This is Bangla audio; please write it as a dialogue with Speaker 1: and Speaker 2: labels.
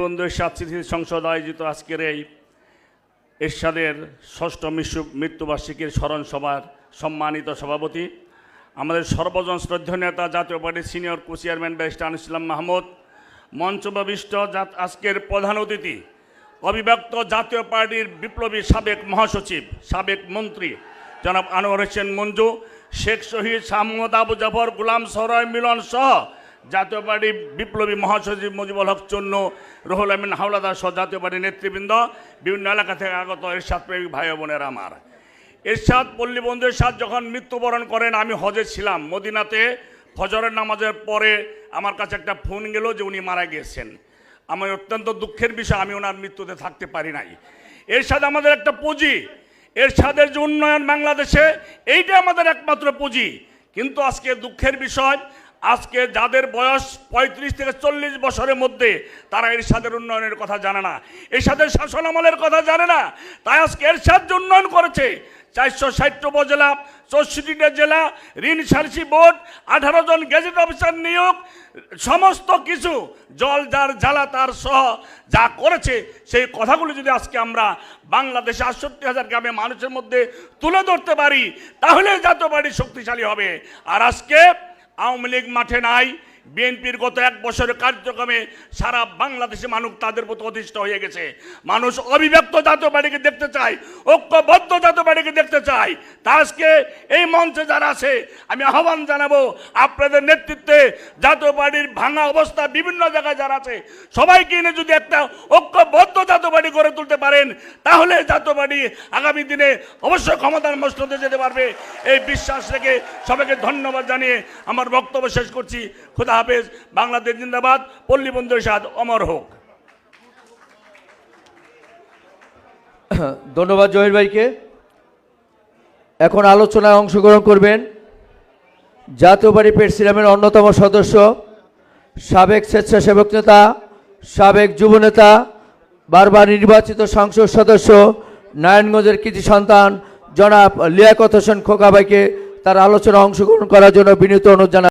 Speaker 1: বন্ধু এরশাদ স্মৃতি সংসদ আয়োজিত আজকের এই এরশাদের ষষ্ঠ মৃত্যু মৃত্যুবার্ষিকীর স্মরণ সভার সম্মানিত সভাপতি, আমাদের সর্বজন শ্রদ্ধেয় নেতা, জাতীয় পার্টির senior co chairman barrister Anis Islam Mahmud মঞ্চবিষ্ট আজকের প্রধান অতিথি, অবিভক্ত জাতীয় পার্টির বিপ্লবী সাবেক মহাসচিব, সাবেক মন্ত্রী, জনাব আনোয়ার হোসেন মঞ্জু, শেখ শহীদ সাহমদ আবু জাফর, গুলাম সরয় মিলন সহ জাতীয় পার্টি বিপ্লবী মহাসচিব মুজিবুল হক চন্ন, রুহুল আমিন হাওলাদার সহ জাতীয় পার্টির নেতৃবৃন্দ, বিভিন্ন এলাকা থেকে আগত এরশাদ প্রেমিক ভাই বোনেরা আমার। এরশাদ পল্লী বন্ধু এরশাদ যখন মৃত্যুবরণ করেন, আমি হজে ছিলাম। মদিনাতে ফজরের নামাজের পরে আমার কাছে একটা ফোন গেল যে উনি মারা গিয়েছেন। আমার অত্যন্ত দুঃখের বিষয়, আমি ওনার মৃত্যুতে থাকতে পারি নাই। এরশাদ আমাদের একটা পুঁজি। এরশাদের যে উন্নয়ন বাংলাদেশে এইটা আমাদের একমাত্র পুঁজি। কিন্তু আজকে দুঃখের বিষয় আজকে যাদের বয়স পঁয়ত্রিশ থেকে চল্লিশ বছরের মধ্যে, তারা এরশাদের উন্নয়নের কথা জানে না। এরশাদের শাসন আমলের কথা জানে না। তাই আজকে এরশাদ যে উন্নয়ন করেছে, চারশো ষাট উপজেলা, চৌষট্টিটা জেলা, ঋণ সারসি বোর্ড, আঠারো জন গেজেট অফিসার নিয়োগ, সমস্ত কিছু, জল যার জ্বালা, তার সহ যা করেছে, সেই কথাগুলো যদি আজকে আমরা বাংলাদেশে আটষট্টি হাজার গ্রামে মানুষের মধ্যে তুলে ধরতে পারি, তাহলে জাতীয় পার্টি শক্তিশালী হবে। আর আজকে আওয়ামী লীগ মাঠে নাই বিএনপির গত এক বছরের কার্যক্রমে সারা বাংলাদেশে মানুষ তাদের প্রতি অধিষ্ঠ হয়ে গেছে। মানুষ অবিভক্ত জাতীয় পার্টিকে দেখতে চায়, ঐক্যবদ্ধ জাতীয় পার্টিকে দেখতে চায়। তা আজকে এই মঞ্চে যারা আছে, আমি আহ্বান জানাব, আপনাদের নেতৃত্বে জাতীয় পার্টির ভাঙা অবস্থা বিভিন্ন জায়গায় যারা আছে, সবাইকে এনে যদি একটা ঐক্যবদ্ধ জাতীয় পার্টি গড়ে তুলতে পারেন, তাহলে জাতীয় পার্টি আগামী দিনে অবশ্যই ক্ষমতার মস্ততে যেতে পারবে। এই বিশ্বাস রেখে সবাইকে ধন্যবাদ জানিয়ে আমার বক্তব্য শেষ করছি। খুদা হাফেজ, বাংলাদেশ জিন্দাবাদ, পল্লী বন্ধু সাদ অমর হোক।
Speaker 2: ধন্যবাদ জহির ভাইকে। এখন আলোচনায় অংশগ্রহণ করবেন জাতীয় পার্টি প্রেসিডামের অন্যতম সদস্য, সাবেক স্বেচ্ছাসেবক নেতা, সাবেক যুব নেতা, বারবার নির্বাচিত সংসদ সদস্য, নারায়ণগঞ্জের কৃতি সন্তান জনাব লিয়াকত হোসেন খোকা ভাইকে তার আলোচনা অংশগ্রহণ করার জন্য বিনীত অনুরোধ জানাই